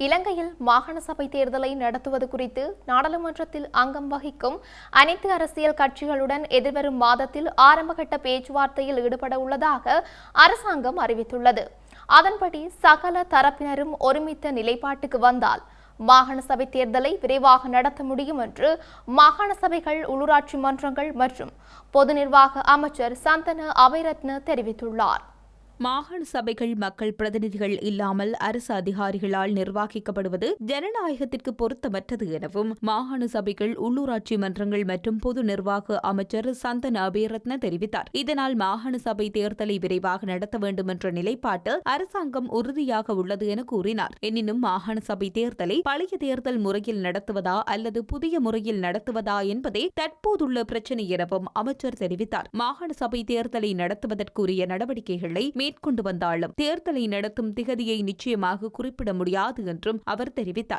இலங்கையில் மாகாண சபை தேர்தலை நடத்துவது குறித்து நாடாளுமன்றத்தில் அங்கம் வகிக்கும் அனைத்து அரசியல் கட்சிகளுடன் எதிர்வரும் மாதத்தில் ஆரம்பகட்ட பேச்சுவார்த்தையில் ஈடுபட உள்ளதாக அரசாங்கம் அறிவித்துள்ளது. அதன்படி சகல தரப்பினரும் ஒருமித்த நிலைப்பாட்டுக்கு வந்தால் மாகாண சபை தேர்தலை விரைவாக நடத்த முடியும் என்று மாகாண சபைகள் உள்ளூராட்சி மன்றங்கள் மற்றும் பொது நிர்வாக அமைச்சர் சந்தன அபைரத்ன தெரிவித்துள்ளார். மாகாண சபைகள் மக்கள் பிரதிநிதிகள் இல்லாமல் அரசு அதிகாரிகளால் நிர்வகிக்கப்படுவது ஜனநாயகத்திற்கு பொருத்தமற்றது எனவும் மாகாண சபைகள் உள்ளூராட்சி மன்றங்கள் மற்றும் பொது நிர்வாக அமைச்சர் சந்தன அபேரத்ன தெரிவித்தார். இதனால் மாகாண சபை தேர்தலை விரைவாக நடத்த வேண்டும் என்ற நிலைப்பாட்டில் அரசாங்கம் உறுதியாக உள்ளது என கூறினார். எனினும் மாகாண சபை தேர்தலை பழைய தேர்தல் முறையில் நடத்துவதா அல்லது புதிய முறையில் நடத்துவதா என்பதே தற்போதுள்ள பிரச்சினை எனவும் அமைச்சர் தெரிவித்தார். மாகாண சபை தேர்தலை நடத்துவதற்குரிய நடவடிக்கைகளை மேற்கொண்டு வந்தாலும் தேர்தலை நடத்தும் திகதியை நிச்சயமாக குறிப்பிட முடியாது என்றும் அவர் தெரிவித்தார்.